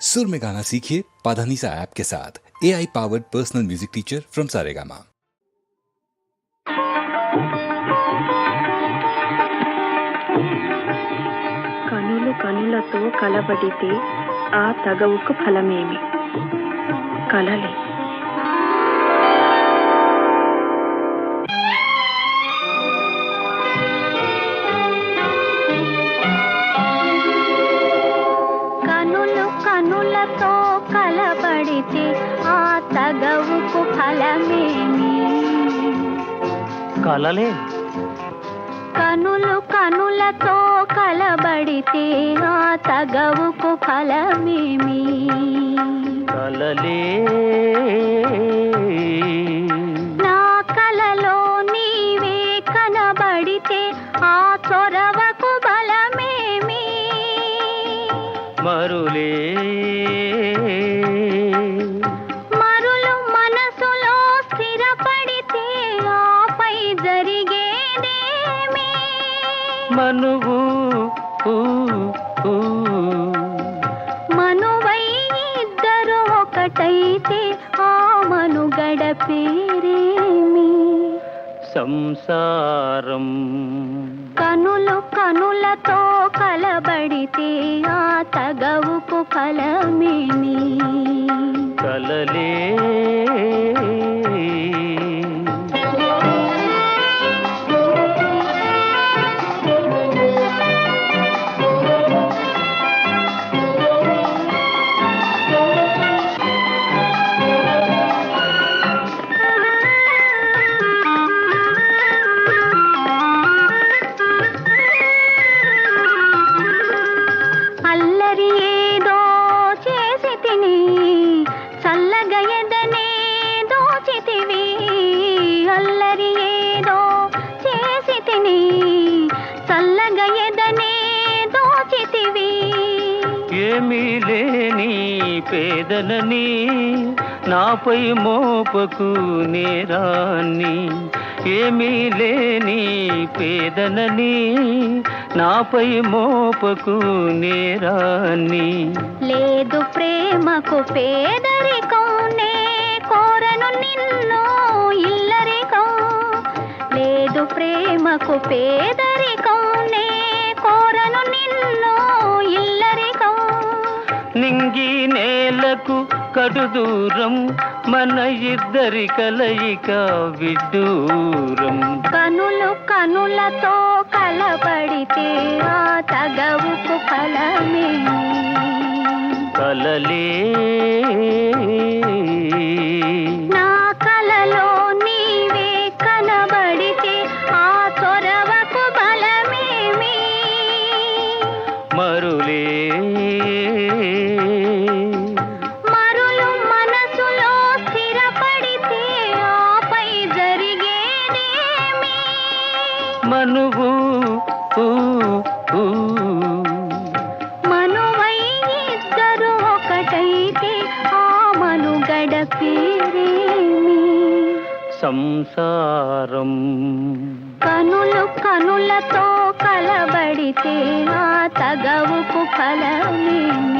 सुर में गाना सीखिए पाधानीसा ऐप के साथ A I powered personal music teacher from Saregama కనులు కనులతో కలబడితే ఆ తగవుకు ఫలమేమి కలలే కనులు కనులతో కలబడితే ఆ తగవుకు ఫలమేమి? కలలే. కనులు కనులతో కలబడితే ఆ తగవుకు ఫలమేమి? కలలే. నా కలలో నీవే కనబడితే ఆ చొరవకు మరులే. మరులు మనసులో స్థిరపడితే ఆపై జరిగేదేమి. మనువు. మనువై ఇద్దరు ఒకటైతే ఆ మనుగడ పేరేమి? సంసారం. కనులు కనులతో కలబడితే ఆ తగవుకు ఫలమేమి? కలలే ఏమీ లేని పేదలని నాపై మోపకు నేరాన్ని. ఏమీ లేని పేదనని నాపై మోపకు నేరాన్ని. లేదు ప్రేమకు పేదరికం నే కోరను నిన్ను ఇల్లరికం. లేదు ప్రేమకు పేదరికం నింగి నేలకు కడు దూరం మన ఇద్దరి కలయిక విడ్డూరం. కనులు కనులతో కలబడితే ఆ తగవుకు ఫలమే. కలలే ఊ. మనువై ఇద్దరు ఒకటైతే ఆ మనుగడ పేరేమి? సంసారం. కనులు కనులతో కలబడితే ఆ తగవుకు ఫలమేమి?